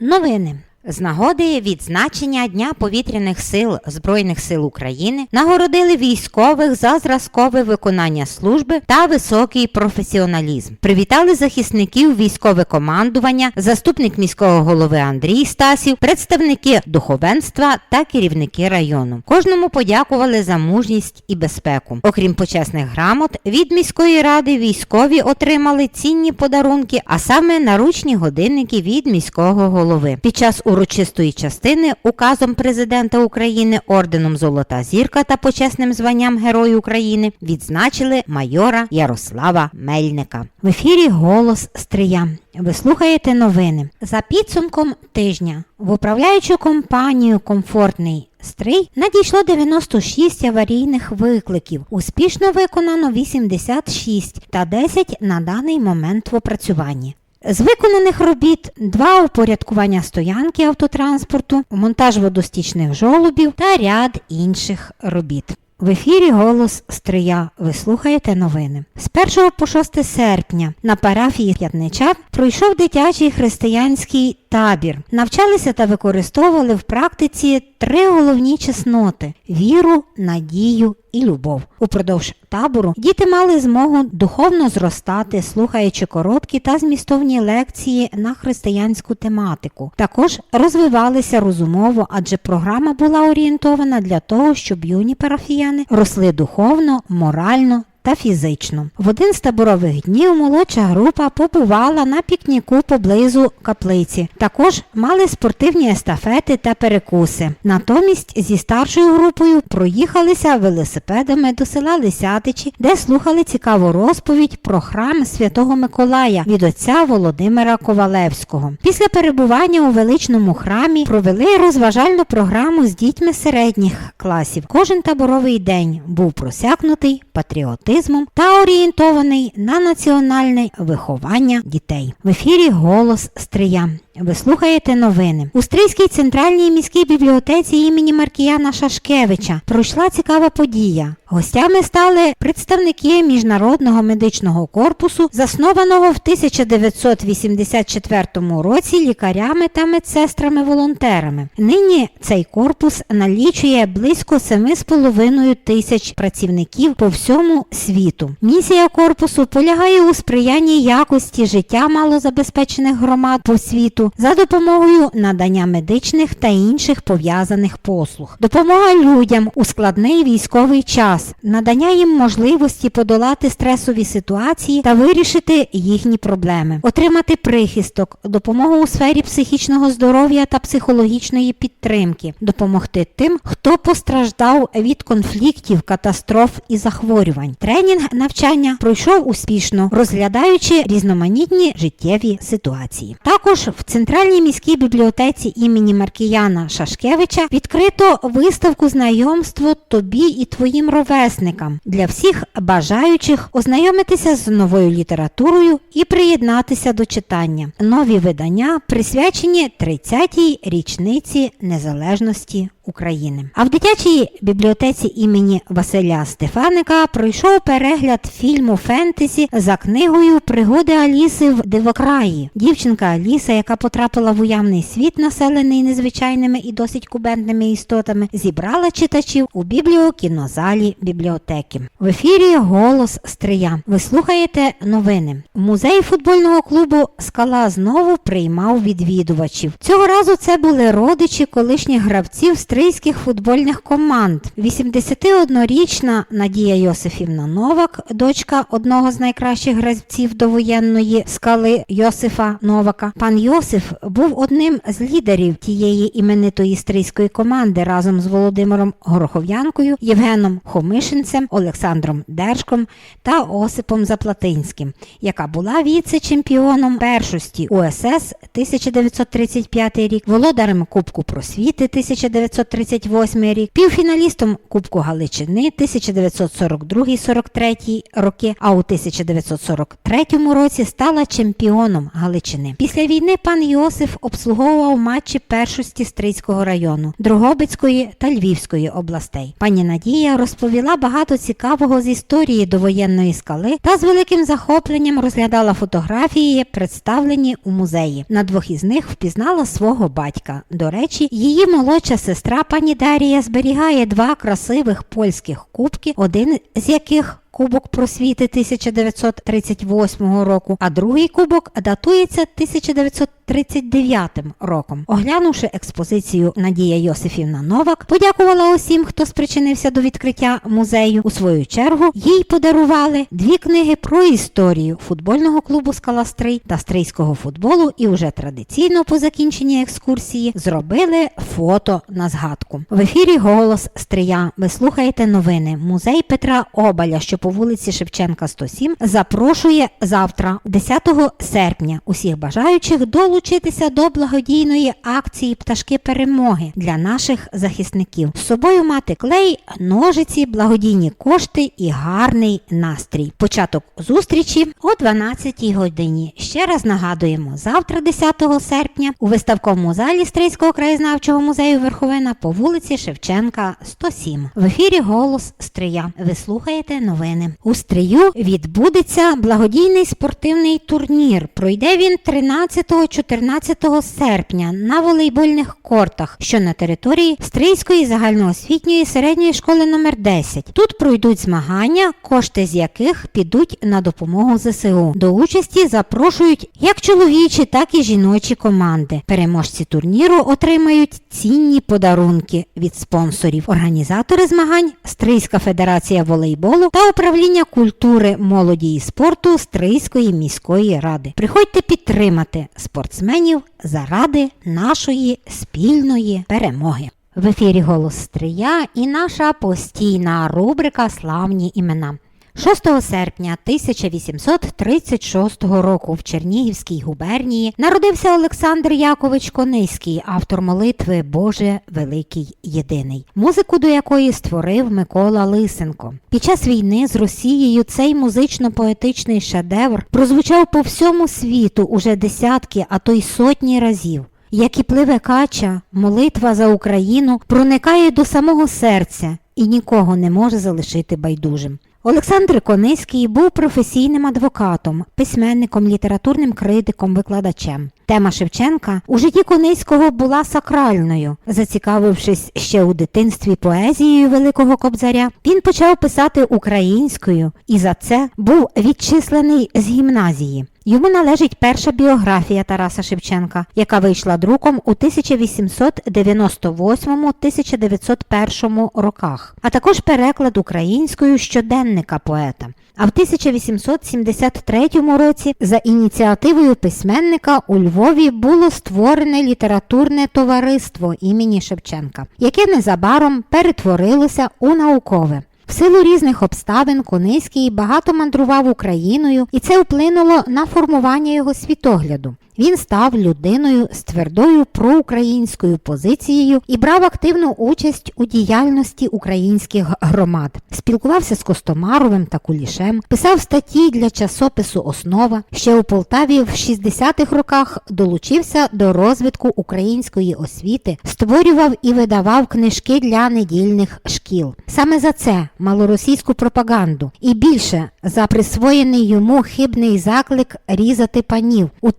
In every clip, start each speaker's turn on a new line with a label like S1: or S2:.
S1: Новини. З нагоди відзначення Дня повітряних сил Збройних сил України нагородили військових за зразкове виконання служби та високий професіоналізм. Привітали захисників військове командування, заступник міського голови Андрій Стасів, представники духовенства та керівники району. Кожному подякували за мужність і безпеку. Окрім почесних грамот, від міської ради військові отримали цінні подарунки, а саме наручні годинники від міського голови. Під час урочистої частини указом президента України орденом Золота зірка та почесним званням Герой України відзначили майора Ярослава Мельника. В ефірі голос Стрия. Ви слухаєте новини. За підсумком тижня в управляючу компанію Комфортний Стрий надійшло 96 аварійних викликів. Успішно виконано 86 та 10 на даний момент в опрацюванні. З виконаних робіт два упорядкування стоянки автотранспорту, монтаж водостічних жолобів та ряд інших робіт. В ефірі голос Стрия. Ви слухаєте новини. З 1 по 6 серпня на парафії П'ятнича пройшов дитячий християнський табір. Навчалися та використовували в практиці три головні чесноти: віру, надію і любов. Упродовж табору діти мали змогу духовно зростати, слухаючи короткі та змістовні лекції на християнську тематику. Також розвивалися розумово, адже програма була орієнтована для того, щоб юні парафіяни росли духовно, морально та фізично. В один з таборових днів молодша група побувала на пікніку поблизу каплиці. Також мали спортивні естафети та перекуси. Натомість зі старшою групою проїхалися велосипедами до села Лисятичі, де слухали цікаву розповідь про храм Святого Миколая від отця Володимира Ковалевського. Після перебування у величному храмі провели розважальну програму з дітьми середніх класів. Кожен таборовий день був просякнутий патріотизмом та орієнтований на національне виховання дітей. В ефірі голос Стрия. Ви слухаєте новини. У Стрийській центральній міській бібліотеці імені Маркіяна Шашкевича пройшла цікава подія. Гостями стали представники міжнародного медичного корпусу, заснованого в 1984 році лікарями та медсестрами-волонтерами. Нині цей корпус налічує близько 7,5 тисяч працівників по всьому світу. Місія корпусу полягає у сприянні якості життя малозабезпечених громад по світу за допомогою надання медичних та інших пов'язаних послуг, допомога людям у складний військовий час, надання їм можливості подолати стресові ситуації та вирішити їхні проблеми, отримати прихисток, допомогу у сфері психічного здоров'я та психологічної підтримки, допомогти тим, хто постраждав від конфліктів, катастроф і захворювань. Тренінг навчання пройшов успішно, розглядаючи різноманітні життєві ситуації. Також в центральній міській бібліотеці імені Маркіяна Шашкевича відкрито виставку знайомство тобі і твоїм ровесникам для всіх бажаючих ознайомитися з новою літературою і приєднатися до читання. Нові видання присвячені 30-й річниці незалежності України. А в дитячій бібліотеці імені Василя Стефаника пройшов перегляд фільму фентезі за книгою Пригоди Аліси в Дивокраї. Дівчинка Аліса, яка потрапила в уявний світ, населений незвичайними і досить кубентними істотами, зібрала читачів у бібліокінозалі бібліотеки. В ефірі голос Стрия. Ви слухаєте новини. Музей футбольного клубу Скала знову приймав відвідувачів. Цього разу це були родичі колишніх гравців стрийських футбольних команд. 81-річна Надія Йосифівна Новак, дочка одного з найкращих гравців довоєнної скали Йосифа Новака. Пан Йосиф був одним з лідерів тієї іменитої стрийської команди разом з Володимиром Горохов'янкою, Євгеном Хомишинцем, Олександром Держком та Осипом Заплатинським, яка була віце-чемпіоном першості УСС 1935 рік, володарем Кубку просвіти 1938 рік, півфіналістом Кубку Галичини 1942-43 роки, а у 1943 році стала чемпіоном Галичини. Після війни пан пан Йосиф обслуговував матчі першості Стрийського району, Дрогобицької та Львівської областей. Пані Надія розповіла багато цікавого з історії довоєнної скали та з великим захопленням розглядала фотографії, представлені у музеї. На двох із них впізнала свого батька. До речі, її молодша сестра пані Дарія зберігає два красивих польських кубки, один з яких Кубок просвіти 1938 року, а другий кубок датується 1939 роком. Оглянувши експозицію Надія Йосифівна Новак, подякувала усім, хто спричинився до відкриття музею. У свою чергу їй подарували дві книги про історію футбольного клубу Скаластрий та стрийського футболу. І вже традиційно по закінченні екскурсії зробили фото на згадку. В ефірі голос Стрия. Ви слухаєте новини. Музей Петра Обаля, що по вулиці Шевченка 107, запрошує завтра, 10 серпня, усіх бажаючих долучитися до благодійної акції Пташки перемоги для наших захисників. З собою мати клей, ножиці, благодійні кошти і гарний настрій. Початок зустрічі о 12 годині. Ще раз нагадуємо, завтра, 10 серпня, у виставковому залі Стрийського краєзнавчого музею Верховина по вулиці Шевченка 107. В ефірі голос Стрия. Ви слухаєте новини. У Стрию відбудеться благодійний спортивний турнір. Пройде він 13-14 серпня на волейбольних кортах, що на території Стрийської загальноосвітньої середньої школи номер 10. Тут пройдуть змагання, кошти з яких підуть на допомогу ЗСУ. До участі запрошують як чоловічі, так і жіночі команди. Переможці турніру отримають цінні подарунки від спонсорів. Організатори змагань Стрийська федерація волейболу та управління культури, молоді і спорту Стрийської міської ради. Приходьте підтримати спортсменів заради нашої спільної перемоги. В ефірі Голос Стрия і наша постійна рубрика Славні імена. 6 серпня 1836 року в Чернігівській губернії народився Олександр Якович Кониський, автор молитви Боже Великий Єдиний, музику до якої створив Микола Лисенко. Під час війни з Росією цей музично-поетичний шедевр прозвучав по всьому світу уже десятки, а то й сотні разів. Як і пливе кача, молитва за Україну проникає до самого серця і нікого не може залишити байдужим. Олександр Кониський був професійним адвокатом, письменником, літературним критиком, викладачем. Тема Шевченка у житті Кониського була сакральною. Зацікавившись ще у дитинстві поезією Великого Кобзаря, він почав писати українською і за це був відчислений з гімназії. Йому належить перша біографія Тараса Шевченка, яка вийшла друком у 1898-1901 роках, а також переклад українською щоденника поета. А в 1873 році за ініціативою письменника у Львові було створене літературне товариство імені Шевченка, яке незабаром перетворилося у наукове. В силу різних обставин Кониський багато мандрував Україною, і це вплинуло на формування його світогляду. Він став людиною з твердою проукраїнською позицією і брав активну участь у діяльності українських громад. Спілкувався з Костомаровим та Кулішем, писав статті для часопису Основа. Ще у Полтаві в 60-х роках долучився до розвитку української освіти, створював і видавав книжки для недільних шкіл. Саме за це малоросійську пропаганду і більше за присвоєний йому хибний заклик різати панів у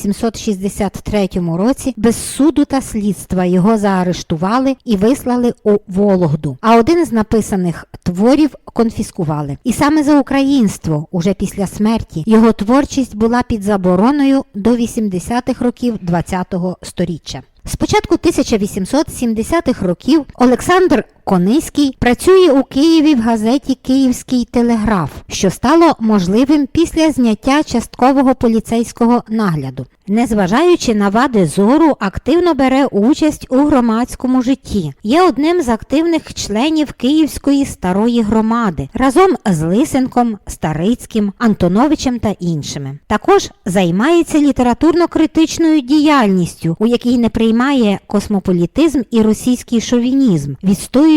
S1: 1863 році без суду та слідства його заарештували і вислали у Вологду. А один з написаних творів конфіскували. І саме за українство, уже після смерті, його творчість була під забороною до 80-х років ХХ століття. З початку 1870-х років Олександр Кониський працює у Києві в газеті Київський телеграф, що стало можливим після зняття часткового поліцейського нагляду. Незважаючи на вади зору, активно бере участь у громадському житті. Є одним з активних членів Київської старої громади разом з Лисенком, Старицьким, Антоновичем та іншими. Також займається літературно-критичною діяльністю, у якій не приймає космополітизм і російський шовінізм,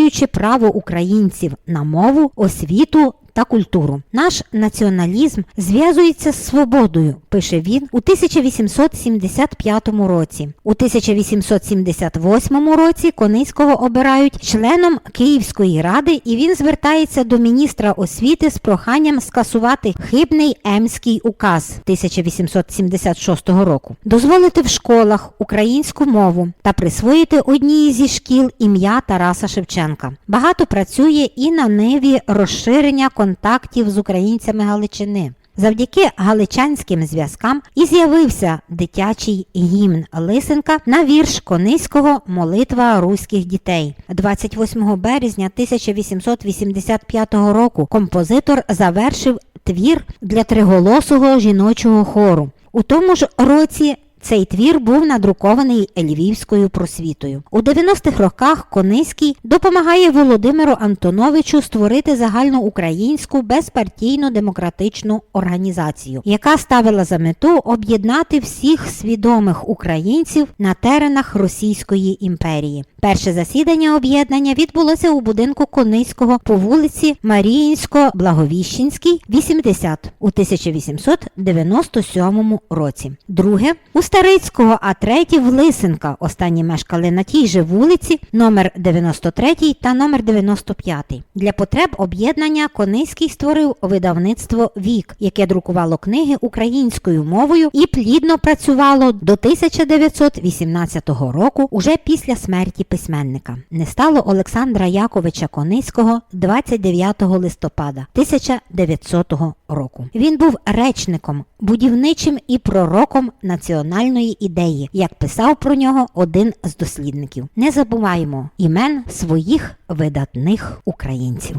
S1: відстоюючи право українців на мову, освіту та культуру. Наш націоналізм зв'язується з свободою, пише він у 1875 році. У 1878 році Кониського обирають членом Київської ради, і він звертається до міністра освіти з проханням скасувати хибний Емський указ 1876 року, дозволити в школах українську мову та присвоїти одній зі шкіл ім'я Тараса Шевченка. Багато працює і на ниві розширення контактів з українцями Галичини. Завдяки галичанським зв'язкам і з'явився дитячий гімн Лисенка на вірш Кониського Молитва руських дітей. 28 березня 1885 року композитор завершив твір для триголосого жіночого хору. У тому ж році цей твір був надрукований Львівською просвітою. У 90-х роках Кониський допомагає Володимиру Антоновичу створити загальноукраїнську безпартійну демократичну організацію, яка ставила за мету об'єднати всіх свідомих українців на теренах Російської імперії. Перше засідання об'єднання відбулося у будинку Кониського по вулиці Маріїнсько-Благовіщенській, 80 у 1897 році. Друге у Старицького, а третє в Лисенка. Останні мешкали на тій же вулиці, номер 93 та номер 95. Для потреб об'єднання Кониський створив видавництво Вік, яке друкувало книги українською мовою і плідно працювало до 1918 року, уже після смерті письменника. Не стало Олександра Яковича Кониського 29 листопада 1900 року. Він був речником, будівничим і пророком національної ідеї, як писав про нього один з дослідників. Не забуваємо імен своїх видатних українців.